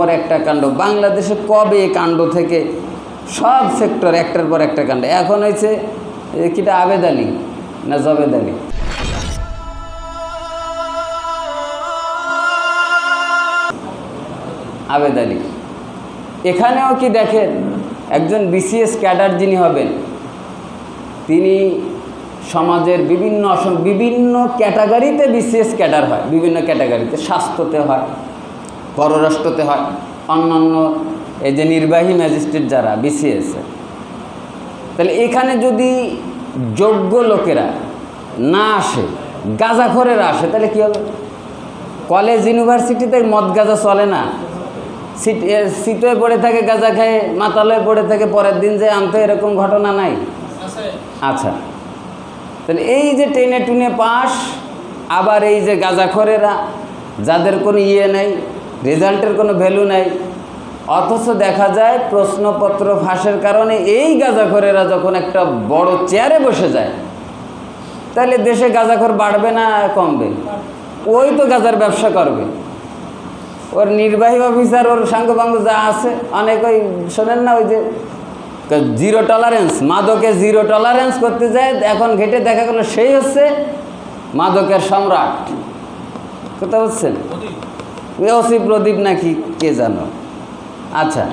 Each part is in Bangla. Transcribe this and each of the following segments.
পর একটা কাণ্ড। বাংলাদেশে কবে কাণ্ড থেকে সব সেক্টর একটার পর একটা কাণ্ড? এখন হয়েছে কিটা আবেদ আলী না জবেদ আলী? আবেদ আলী। এখানেও কি দেখেন, একজন বিসিএস ক্যাডার যিনি হবেন, তিনি সমাজের বিভিন্ন বিভিন্ন ক্যাটাগরিতে বিসিএস ক্যাডার হয়, বিভিন্ন ক্যাটাগরিতে স্বাস্থ্যতে হয় পররাষ্ট্রতে হয়। অন্যান্য এই যে নির্বাহী ম্যাজিস্ট্রেট যারা বিসিএস তাহলে এখানে যদি যোগ্য লোকেরা না আসে গাঁজাখরেরা আসে তাহলে কী হবে? কলেজ ইউনিভার্সিটিতে মদ গাঁজা চলে না। সিট সিটে পড়ে থাকে গাঁজা খায় মাতালয়ে পড়ে থাকে পরের দিন যে আনতে এরকম ঘটনা নাই। আচ্ছা। তাহলে এই যে টেনে টুনে পাস আবার এই যে গাঁজাখরেরা যাদের কোনো ইয়ে নেই রেজাল্টের কোনো ভ্যালু নাই। অথচ দেখা যায় প্রশ্নপত্র ফাঁসের কারণে এই গাঁজাখরেরা যখন একটা বড় চেয়ারে বসে যায়, তাহলে দেশে গাঁজাখর বাড়বে না, কমবে? ওই তো গাঁজার ব্যবসা করবে। ওর নির্বাহী অফিসার ওর সাঙ্গপাঙ্গ যা আছে, অনেক ওই শোনেন না ওই যে জিরো টলারেন্স মাদকে জিরো টলারেন্স করতে যায়, এখন ঘেটে দেখা গেলো সেই হচ্ছে মাদকের সম্রাট। কথা বুঝছেন ওসি প্রদীপ নাকি কে জানো? আচ্ছা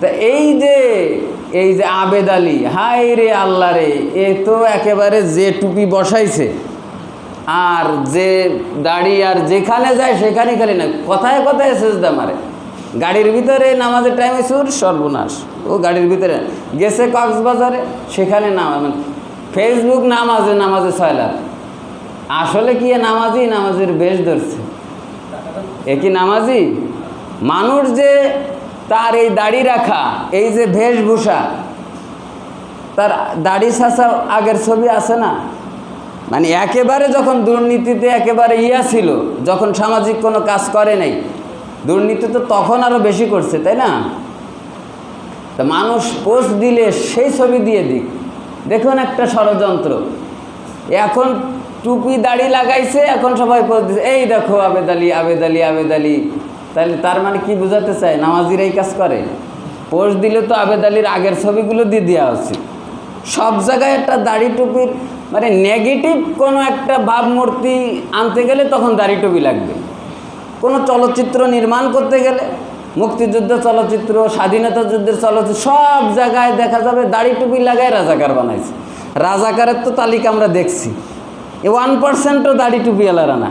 তা এই যে এই যে আবেদ আলী হাই রে আল্লাহ রে, এ তো একেবারে যে টুপি বসাইছে, আর যে দাড়ি আর যেখানে যায় সেখানে খালি না, কথায় কথায় সেজদা মারে। গাড়ির ভিতরে নামাজের টাইমে সুর, সর্বনাশ। ও গাড়ির ভিতরে গেছে কক্সবাজারে, সেখানে নামাজ মানে ফেসবুক নামাজে নামাজে ছয়লাভ আসলে কি এ নামাজি, নামাজের বেশ ধরছে। এ কি নামাজি? মানুষ যে তার এই দাড়ি রাখা, এই যে বেশভূষা, তার দাড়ি ছাঁচা আগের ছবি আছে না? মানে একেবারে যখন দুর্নীতিতে একেবারে ইয়া ছিল, যখন সামাজিক কোনো কাজ করে নাই, দুর্নীতি তো তখন আরও বেশি করছে, তাই না? তা মানুষ পোস্ট দিলে সেই ছবি দিয়ে দিক। দেখুন একটা ষড়যন্ত্র। এখন টুপি, দাড়ি লাগাইছে, এখন সবাই পোস্ট এই দেখো আবেদ আলী আবেদ আলী আবেদ আলী। তাহলে তার মানে কি বোঝাতে চায়? নামাজির এই কাজ করে। পোস্ট দিলে তো আবেদ আলীর আগের ছবিগুলো দিয়ে দেওয়া উচিত সব জায়গায় একটা দাড়ি টুপির মানে নেগেটিভ কোনো একটা ভাবমূর্তি আনতে গেলে তখন দাড়ি টুপি লাগবে। কোনো চলচ্চিত্র নির্মাণ করতে গেলে, মুক্তিযুদ্ধ চলচ্চিত্র, স্বাধীনতা যুদ্ধের চলচ্চিত্র, সব জায়গায় দেখা যাবে দাড়ি টুপি লাগায় রাজাকার বানাইছে। রাজাকারের তো তালিকা আমরা দেখছি। এ ওয়ান পার্সেন্টও দাড়ি টুপিওয়ালারা না।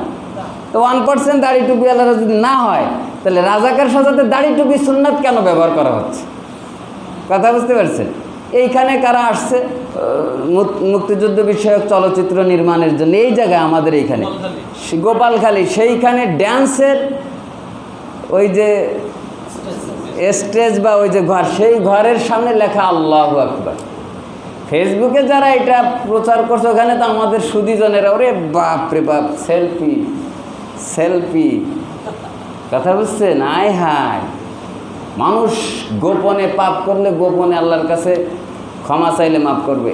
তো ওয়ান পার্সেন্ট দাড়ি টুপিওয়ালারা যদি না হয়, তাহলে রাজাকার সাজাতে দাড়ি টুপি সুন্নাত কেন ব্যবহার করা হচ্ছে? কথা বুঝতে পারছেন? এইখানে কারা আসছে? মুক্তিযুদ্ধ বিষয়ক চলচ্চিত্র নির্মাণের জন্য এই জায়গায় আমাদের এইখানে। গোপালখালী সেইখানে ড্যান্সের ওই যে স্টেজ বা ওই যে ঘর, সেই ঘরের সামনে লেখা আল্লাহ আকবার। ফেসবুকে যারা এটা প্রচার করছে, ওখানে তো আমাদের সুদীজনেরা, ওরে বাপ রে বাপ, সেলফি সেলফি। কথা বুঝছেন? আয় হায়। মানুষ গোপনে পাপ করলে গোপনে আল্লাহর কাছে ক্ষমা চাইলে মাফ করবে।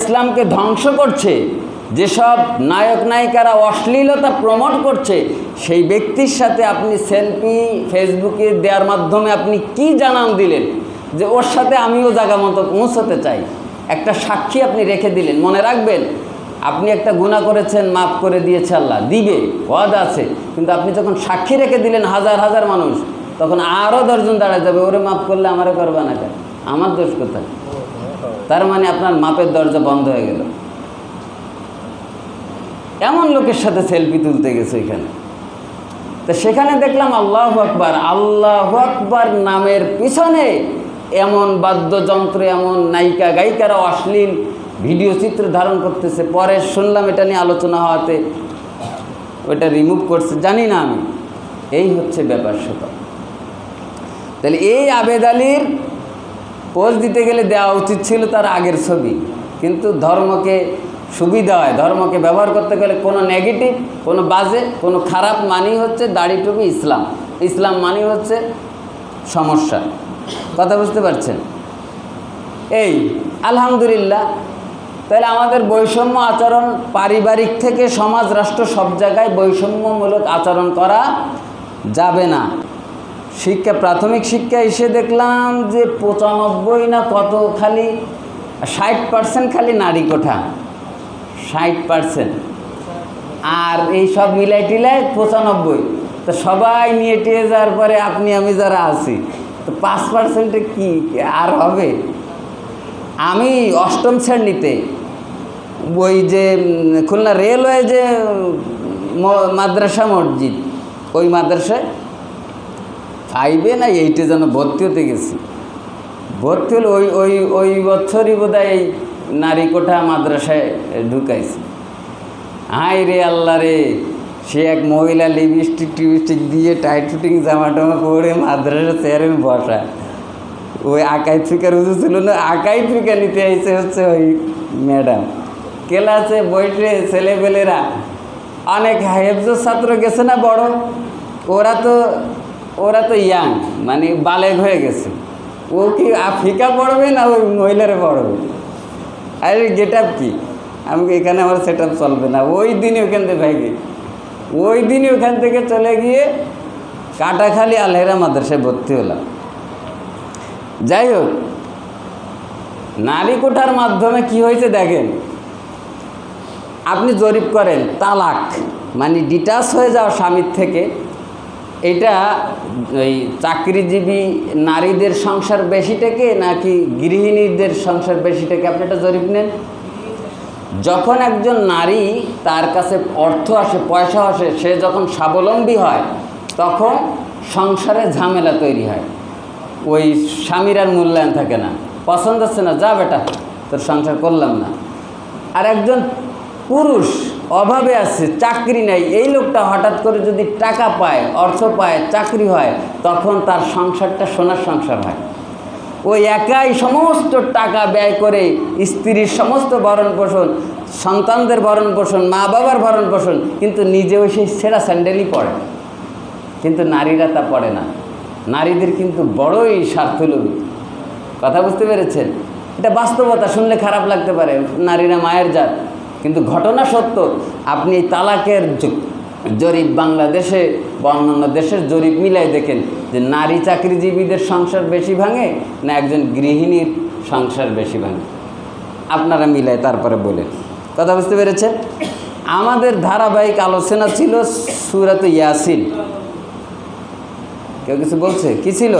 ইসলামকে ধ্বংস করছে, যেসব নায়ক নায়িকারা অশ্লীলতা প্রমোট করছে, সেই ব্যক্তির সাথে আপনি সেলফি, ফেসবুকে দেওয়ার মাধ্যমে আপনি কি জানান দিলেন? যে ওর সাথে আমিও জায়গা মতো পৌঁছতে চাই। একটা সাক্ষী আপনি রেখে দিলেন, মনে রাখবেন? আপনি একটা গুণা করেছেন, মাফ করে দিয়েছে আল্লাহ, দিবে, ওয়াদ আছে। কিন্তু আপনি যখন সাক্ষী রেখে দিলেন হাজার হাজার মানুষ, তখন আরও দশজন দাঁড়ায় যাবে, ওরে মাফ করলে আমারও করবে না কেন? আমার দোষ কোথায়? তার মানে আপনার মাপের দরজা বন্ধ হয়ে গেল। এমন লোকের সাথে সেলফি তুলতে গেছে ওইখানে তো সেখানে দেখলাম আল্লাহ আকবার আল্লাহ আকবার নামের পিছনে এমন বাদ্যযন্ত্র, এমন নায়িকা, গায়িকারা অশ্লীল ভিডিও চিত্র ধারণ করতেছে। পরে শুনলাম এটা নিয়ে আলোচনা হওয়াতে ওটা রিমুভ করছে। জানি না আমি। এই হচ্ছে ব্যাপার স্যাপার তাহলে এই আবেদ আলীর দিতে গেলে দেওয়া উচিত ছিল তার আগের ছবি। কিন্তু ধর্মকে সুবিধা হয়। ধর্মকে ব্যবহার করতে গেলে কোনো নেগেটিভ কোনো বাজে, কোনো খারাপ মানি হচ্ছে দাড়ি টুপি ইসলাম। ইসলাম মানি হচ্ছে সমস্যা। কথা বুঝতে পারছেন? এই, আলহামদুলিল্লাহ। তাহলে আমাদের বৈষম্য আচরণ পারিবারিক থেকে সমাজ, রাষ্ট্র সব জায়গায় বৈষম্যমূলক আচরণ করা যাবে না। শিক্ষা, প্রাথমিক শিক্ষা এসে দেখলাম যে পঁচানব্বই না কত খালি? ষাট পার্সেন্ট খালি নারী কোঠা। ষাট পার্সেন্ট। আর এই সব মিলাই টিলাই পঁচানব্বই। তো সবাই নিয়ে টিয়ে যাওয়ার পরে আপনি আমি যারা আছি তো পাঁচ পার্সেন্টে কি আর হবে? আমি অষ্টম শ্রেণীতে, ওই যে খুলনা রেলওয়ে যে মাদ্রাসা মসজিদ, ওই মাদ্রাসায় ফাইভে না এইটে যেন ভর্তি হতে গেছি। ভর্তি হলে ওই ওই ওই বছরই বোধহয় এই নারী কোঠা মাদ্রাসায় ঢুকাইছে। হাই রে আল্লাহ রে! সে এক মহিলা লিপস্টিক টিপস্টিক দিয়ে টাইট ফিটিং জামা টামা পরে মাদ্রাসা চেয়ারে বসা ওই আকাই ফিকার উজু ছিল না, আকাই ফিকা নিতে আইসে হচ্ছে ওই ম্যাডাম ক্লাসে বসে ছেলেপেলেরা অনেক হেফজ ছাত্র গেছে না বড়? ওরা তো ওরা তো ইয়াং মানে বালেগ হয়ে গেছে। ও কি আ- ফিকা পড়বে না ওই মহিলারে পড়বে? আরে গেট আপ কি? আমি এখানে আমার সেট আপ চলবে না। ওই দিনই ওখান থেকে ভেগে ওই দিনই ওখান থেকে চলে গিয়ে কাটাখালি আলহেরা মাদ্রাসায় ভর্তি হলাম। যাই হোক নারী কোঠার মাধ্যমে কি হয়েছে দেখেন? আপনি জরিপ করেন, তালাক মানে ডিটাচ হয়ে যাওয়া স্বামীর থেকে। এটা ওই চাকরিজীবী নারীদের সংসার বেশি থেকে নাকি গৃহিণীদের সংসার বেশি থেকে আপনি একটা জরিপ নেন। যখন একজন নারী তার কাছে অর্থ আসে, পয়সা আসে, সে যখন স্বাবলম্বী হয়, তখন সংসারে ঝামেলা তৈরি হয়। ওই স্বামীর আর মূল্যায়ন থাকে না। পছন্দ হচ্ছে না, যা বেটা, তোর সংসার করলাম না। আর একজন পুরুষ অভাবে আছে, চাকরি নাই, এই লোকটা হঠাৎ করে যদি টাকা পায়, অর্থ পায়, চাকরি হয়, তখন তার সংসারটা সোনার সংসার হয়। ওই একাই সমস্ত টাকা ব্যয় করে স্ত্রীর সমস্ত ভরণ পোষণ, সন্তানদের ভরণ পোষণ মা বাবার ভরণ পোষণ, কিন্তু নিজেও সেই সেরা স্যান্ডেলই পড়ে কিন্তু নারীরা তা পড়ে না। নারীদের কিন্তু বড়ই স্বার্থলোভী। কথা বুঝতে পেরেছেন? এটা বাস্তবতা, শুনলে খারাপ লাগতে পারে, নারীরা মায়ের জাত। কিন্তু ঘটনা সত্য, আপনি তালাকের জরিপ বাংলাদেশে বা অন্যান্য দেশের জরিপ মিলাই দেখেন যে নারী চাকরিজীবীদের সংসার বেশি ভাঙে না একজন গৃহিণীর সংসার বেশি ভাঙে। আপনারা মিলাই তারপরে বলেন। কথা বুঝতে পেরেছেন? আমাদের ধারাবাহিক আলোচনা ছিল সুরাত ইয়াসিন। কেউ কিছু বলছে? কি ছিল?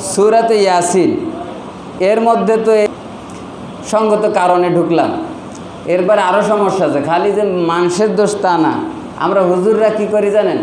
সুরাতে ইয়াসিন। এর মধ্যে তো সঙ্গত কারণে ঢুকলাম। এরপরে আরও সমস্যা আছে। খালি যে মানুষের দোষ তা না। আমরা হুজুররা কি করি জানেন?